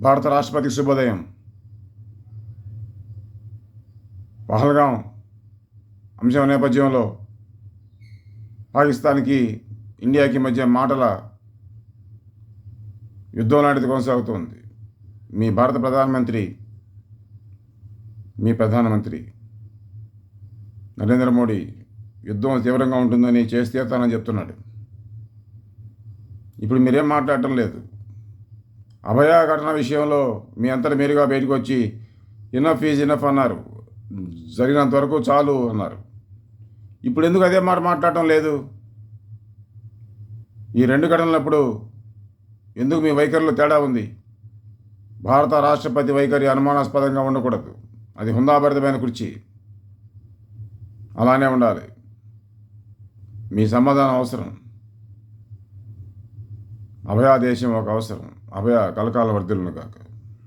భారత రాష్ట్రపతి శుభోదయం. పహల్గాం అంశం నేపథ్యంలో పాకిస్తాన్కి ఇండియాకి మధ్య మాటల యుద్ధం లాంటిది కొనసాగుతోంది. మీ భారత ప్రధానమంత్రి మీ ప్రధానమంత్రి నరేంద్ర మోడీ యుద్ధం తీవ్రంగా ఉంటుందని చేసి తీరుతానని చెప్తున్నాడు. ఇప్పుడు మీరేం మాట్లాడటం లేదు. అభయ ఘటన విషయంలో మీ అంతటి మీరుగా బయటకు వచ్చి ఇనఫ్ ఈజ్ ఇనఫ్ అన్నారు. జరిగినంత వరకు చాలు అన్నారు. ఇప్పుడు ఎందుకు అదే మాట మాట్లాడటం లేదు? ఈ రెండు ఘటనలప్పుడు ఎందుకు మీ వైఖరిలో తేడా ఉంది? భారత రాష్ట్రపతి వైఖరి అనుమానాస్పదంగా ఉండకూడదు. అది హుందాభరితమైన కుర్చీ. అలానే ఉండాలి. మీ సమాధానం అవసరం. అభయాదేశం ఒక అవసరం. అభయ కలకాల వర్ధులను కాక